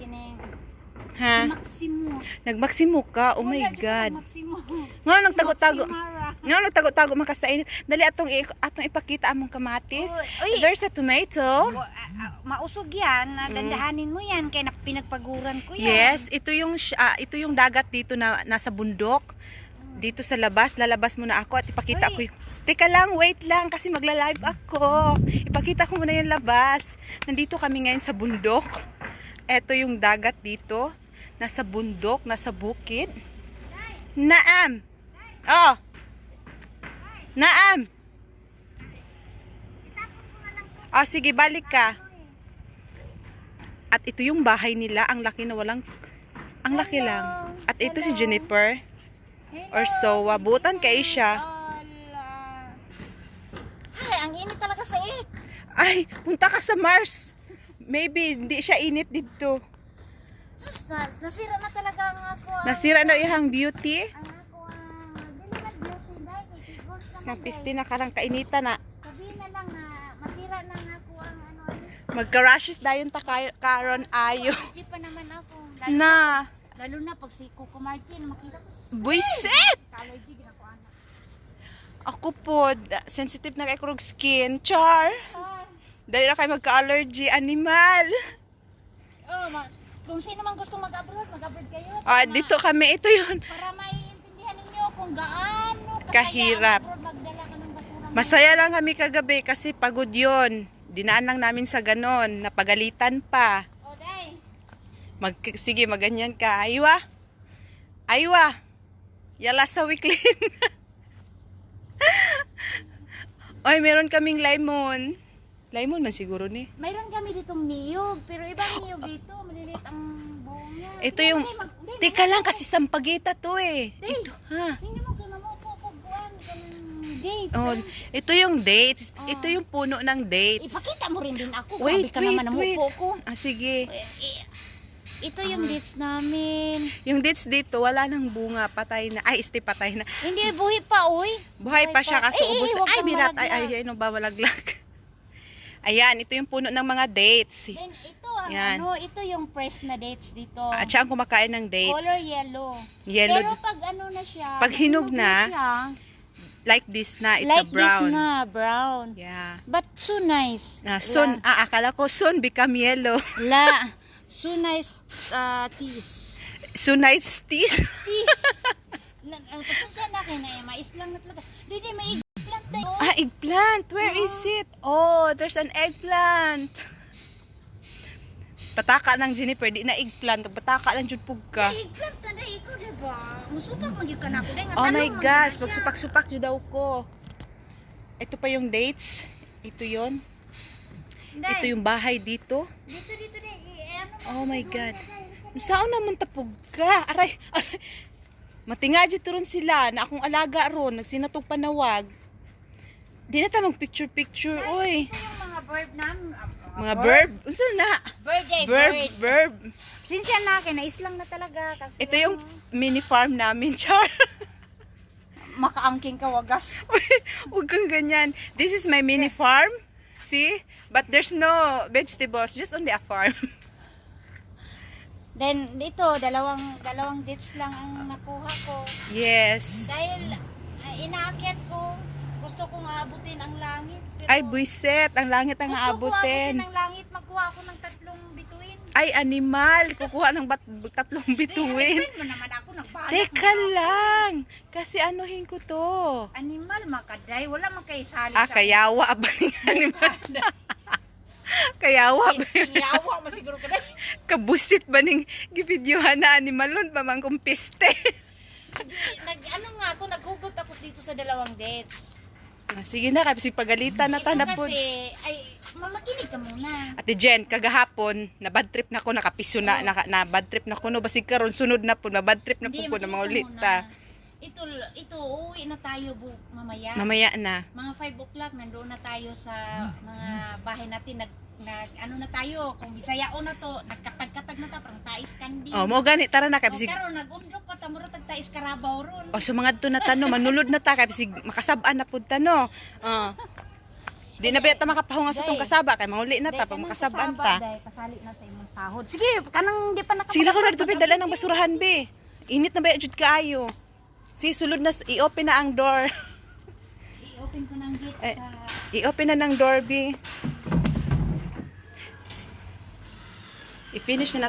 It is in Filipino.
kining Ha? si Maximo. Nagmaksimo ka? Oh my Wala, God. Nga nagtago-tago. Nga nagtago-tago man ka sa init. Dali atong atong ipakita among kamatis. Uy. There's a tomato. Ah, ah, mausog yan. ah, Dandahanin mo yan. Kaya na- pinagpaguran ko yan. Yes, ito yung ah, ito yung dagat dito na nasa bundok. Dito sa labas, lalabas muna ako at ipakita Uy. ko yung Teka lang, wait lang kasi magla-live ako. Ipakita ko muna yung labas. Nandito kami ngayon sa bundok. Ito yung dagat dito. Nasa bundok, nasa bukid. Naam. Oh. Naam. Oh, sige, balik ka. At ito yung bahay nila. Ang laki na walang... Ang laki lang. At ito si Jennifer. Or so, wabutan kay siya. Ay, ang init talaga sa it. Ay, punta ka sa Mars. Maybe hindi siya init dito. Sus, na- nasira na talaga ang ako. ang- Nasira na ihang beauty. Ang ako ang dili man beauty dahil kay piste na karang kainitan na. Sabihin na lang na masira na nga ako ang ano. ano. Magka-rashes dayon ta kay- karon ayo. Allergy pa naman ako. Lalo, Na, lalo na pag si Coco Martin makita ko sa buisit! allergy gina ko anak. Ako po, sensitive na kay kurog skin. Char! Dali na kayo magka-allergy. Animal! Oh, ma- kung sino man gusto mag-abroad, mag-abroad kayo. Ah, Para dito kami. Ito yun. Para maiintindihan ninyo kung gaano kasaya Kahirap. ang abroad magdala ka ng basura. Masaya lang kami kagabi kasi pagod yon. Dinaan lang namin sa ganon. Napagalitan pa. Oh, day. Mag, sige, maganyan ka. Aywa. Aywa. Yala sa weekly. Oy, meron kaming lemon. Lemon man siguro ni. Mayroon kami ditong niyog, pero ibang niyog dito, maliliit ang buong niya. Ito yung... Teka lang kasi sampagita to eh. Day. Ito, ha? Hindi mo kay mamupo ko buwan dates. Oh, ah. ito yung dates. Oh. Ito yung puno ng dates. Ipakita mo rin din ako. Wait, Grabe ka wait, naman wait. ko. Ah, sige. Eh, eh, Ito yung dates namin. Yung dates dito, wala nang bunga. Patay na. Ay, este patay na. Hindi, buhi pa, uy. Buhay pa siya kasi Eh, eh, ubos. huwag Ay, birat. Ay, ay, ay, ano ba, walaglag. Ayan, ito yung puno ng mga dates. Then, ito ang Yan. ano, ito yung pressed na dates dito. At siya ang kumakain ng dates. Color yellow. Yellow. Pero pag ano na siya, Pag hinog na, siya, like this na, it's like a brown. this na, brown. Yeah. But so nice. Na soon, ah, akala ko soon become yellow. La, la so nice uh, teas. soon nice teeth. Teas. na, ang pasensya na kayo na eh, mais lang na talaga. Didi, may. Ah, eggplant. Where is it? Oh, there's an eggplant. Pataka ng Jennifer, di na eggplant. Pataka lang jud pugka. May eggplant na dahil ikaw, diba? Musupak magyud ka na ako. Dahil nga Oh my gosh, na siya. magsupak-supak jud daw ko. Ito pa yung dates. Ito yon. Day, Ito yung bahay dito. Dito, dito, day. Eh, ano mo, Oh my God. Saan naman tapog ka? Aray, aray. Matinga ron sila na akong alaga ron. Nagsinatog panawag. Di na ta mag-picture-picture, oy. Ito yung mga bird namin. ah, Mga verb. Unsa na? Bird, day, Verb, bird. verb. Pasensya na, kinais lang na talaga. Kasi Ito yung ano, mini farm namin, Char. makaangking ka wagas. Huwag kang ganyan. This is my mini farm. See? But there's no vegetables. Just only a farm. Then, dito, dalawang, dalawang dates lang ang nakuha ko. Yes. Dahil, uh, inaakyat ko, gusto kong aabutin ang langit. Pero Ay, buiset. Ang langit ang Gusto ko aabutin aabutin. ang langit, magkuha ako ng tatlong bituin. Ay, animal. Kukuha ng bat tatlong bituin. Ay, mo naman ako, nagbalak Teka lang. Kasi anuhin ko to. Animal, makaday. Wala man kayo sali Ah, kayawa ba ng animal? kayawa ba? Yawa mo siguro ka day. Kabusit ba ning gibidyohan na animalon pa man kung piste? Nag, ano nga ako, naghugot ako dito sa dalawang dates. Ah, Sige na, kasi pagalitan na Ito tanap po. kasi, ay, mamakinig ka muna. Ate Jen, kagahapon, na bad trip na ko, nakapiso na, naka, na bad trip na ko, no, basig karon sunod na po, na bad trip na po ko na mga ulit ta. Ito, ito, uuwi na tayo bu, mamaya. Mamaya na. mga 5 o'clock, nandoon na tayo sa mga bahay natin. Nag, nag ano na tayo, kung bisayao na to, nagkatag-katag na ta, parang tais kandi. Oh, mo gani, tara na, O, kasi karon nag-undok pa, tamura tag tais karabaw ron. O, so mga to na tano, manulod na ta, kasi makasabaan na po tano. Oh. Di na ba ta makapahunga sa tong kasaba kay manguli na ta pag kasaba, ta. day, kasali na sa imong sahod. Sige, kanang di pa Sila ko na dito be dala ng basurahan be. Init na ba jud kaayo. Si sulod na i-open na ang door. I-open ko ng gate Eh. sa... I-open na ng door be. I-finish na na